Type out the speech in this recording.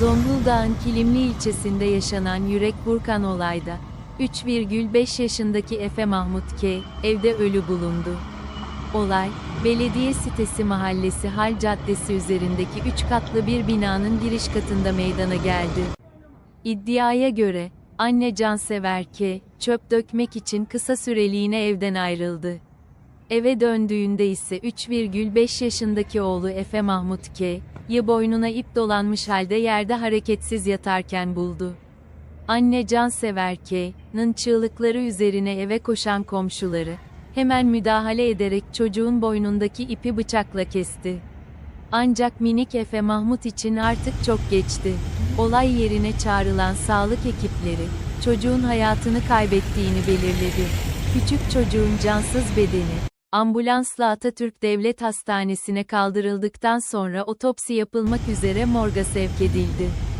Zonguldak'ın Kilimli ilçesinde yaşanan yürek burkan olayda 3,5 yaşındaki Efe Mahmut K. evde ölü bulundu. Olay, belediye sitesi mahallesi Hal Caddesi üzerindeki 3 katlı bir binanın giriş katında meydana geldi. İddiaya göre, anne cansever K. çöp dökmek için kısa süreliğine evden ayrıldı. Eve döndüğünde ise 3,5 yaşındaki oğlu Efe Mahmut K. ya boynuna ip dolanmış halde yerde hareketsiz yatarken buldu. Anne cansever K.'nın çığlıkları üzerine eve koşan komşuları, hemen müdahale ederek çocuğun boynundaki ipi bıçakla kesti. Ancak minik Efe Mahmut için artık çok geçti. Olay yerine çağrılan sağlık ekipleri, çocuğun hayatını kaybettiğini belirledi. Küçük çocuğun cansız bedeni, ambulansla Atatürk Devlet Hastanesi'ne kaldırıldıktan sonra otopsi yapılmak üzere morga sevk edildi.